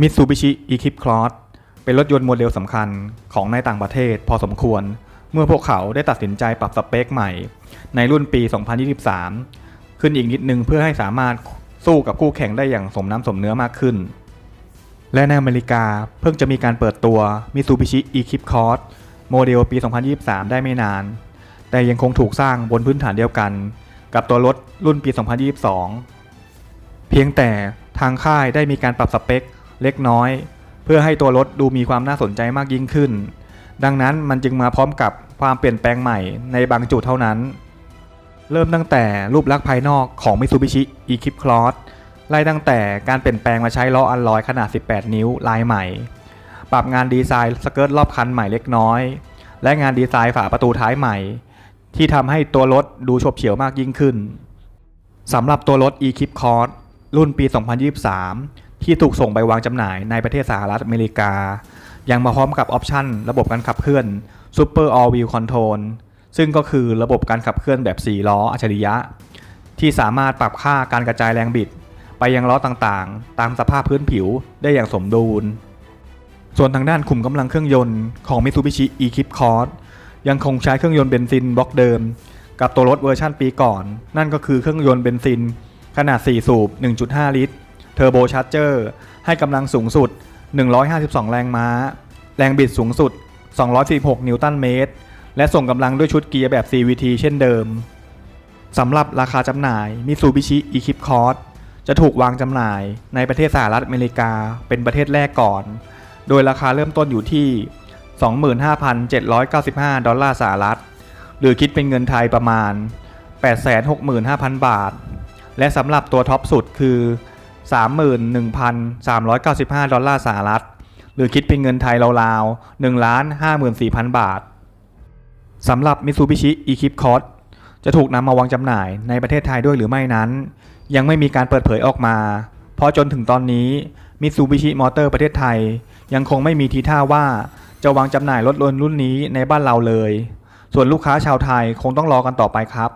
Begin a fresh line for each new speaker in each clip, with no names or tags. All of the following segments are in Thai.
Mitsubishi Eclipse Cross เป็นรถยนต์โมเดลสำคัญของในต่างประเทศพอสมควร เมื่อพวกเขาได้ตัดสินใจปรับสเปคใหม่ ในรุ่นปี 2023 ขึ้นอีกนิดนึงเพื่อให้สามารถสู้กับคู่แข่งได้อย่างสมน้ำสมเนื้อมากขึ้น และในอเมริกาเพิ่งจะมีการเปิดตัว Mitsubishi Eclipse Cross โมเดลปี 2023 ได้ไม่นาน แต่ยังคงถูกสร้างบนพื้นฐานเดียวกัน กับตัวรถรุ่นปี 2022 เพียงแต่ทางค่ายได้มีการปรับสเปค เล็กน้อย เพื่อให้ตัวรถดูมีความน่าสนใจมากยิ่งขึ้น ดังนั้นมันจึงมาพร้อมกับความเปลี่ยนแปลงใหม่ในบางจุดเท่านั้น เริ่มตั้งแต่รูปลักษณ์ภายนอกของ Mitsubishi Eclipse Cross ไล่ตั้งแต่การเปลี่ยนแปลงมาใช้ล้ออัลลอยขนาด 18 นิ้วลายใหม่ ปรับงานดีไซน์สเกิร์ตรอบคันใหม่เล็กน้อย และงานดีไซน์ฝาประตูท้ายใหม่ ที่ทำให้ตัวรถดูฉบเฉี่ยวมากยิ่งขึ้นสำหรับตัวรถ Eclipse Cross รุ่นปี 2023 ที่ถูกส่งไปวางจำหน่ายในประเทศสหรัฐอเมริกา ยังมาพร้อมกับออปชันระบบการขับเคลื่อน Super All Wheel Control ซึ่งก็คือระบบการขับเคลื่อนแบบ 4 ล้ออัจฉริยะ ที่สามารถปรับค่าการกระจายแรงบิด ไปยังล้อต่างๆ ตามสภาพพื้นผิวได้อย่างสมดุล ส่วนทางด้านขุมกำลังเครื่องยนต์ของ Mitsubishi Eclipse Cross ยังคงใช้เครื่องยนต์เบนซินบล็อกเดิม กับตัวรถเวอร์ชั่นปีก่อน นั่นก็คือเครื่องยนต์เบนซินขนาด 4 สูบ 1.5 ลิตร เทอร์โบชาร์เจอร์ให้กำลังสูงสุด 152 แรงม้า แรงบิดสูงสุด 246 นิวตันเมตร และส่งกำลังด้วยชุดเกียร์แบบ CVT เช่นเดิม สำหรับราคาจำหน่าย Mitsubishi Eclipse Cross จะถูกวางจำหน่ายในประเทศสหรัฐอเมริกาเป็นประเทศแรกก่อน โดยราคาเริ่มต้นอยู่ที่ 25,795 ดอลลาร์สหรัฐ หรือคิดเป็นเงินไทยประมาณ 865,000 บาท และสำหรับตัวท็อปสุดคือ 31,395 ดอลลาร์สหรัฐ หรือคิดเป็นเงินไทยราวๆ1 54,000 บาท สำหรับ Mitsubishi Eclipse Cross จะถูกนำมาวางจำหน่ายในประเทศไทยด้วยหรือไม่นั้น ยังไม่มีการเปิดเผยออกมา เพราะจนถึงตอนนี้ Mitsubishi Motor ประเทศไทย ยังคงไม่มีทีท่าว่าจะวางจำหน่ายรถยนต์รุ่นนี้ในบ้านเราเลย ส่วนลูกค้าชาวไทยคงต้องรอกันต่อไปครับ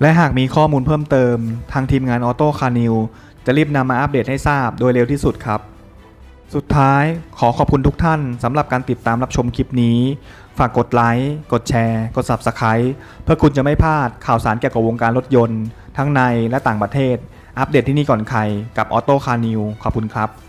และหากมีข้อมูลเพิ่มเติม ทางทีมงานออโต้คานิว จะรีบนำมาอัปเดตให้ทราบโดยเร็วที่สุดครับ สุดท้ายขอขอบคุณทุกท่านสำหรับการติดตามรับชมคลิปนี้ ฝากกดไลค์กดแชร์ กด Subscribe เพื่อคุณจะไม่พลาดข่าวสารเกี่ยวกับวงการรถยนต์ ทั้งในและต่างประเทศ อัปเดตที่นี่ก่อนใครกับออโต้คาร์นิวขอบคุณครับ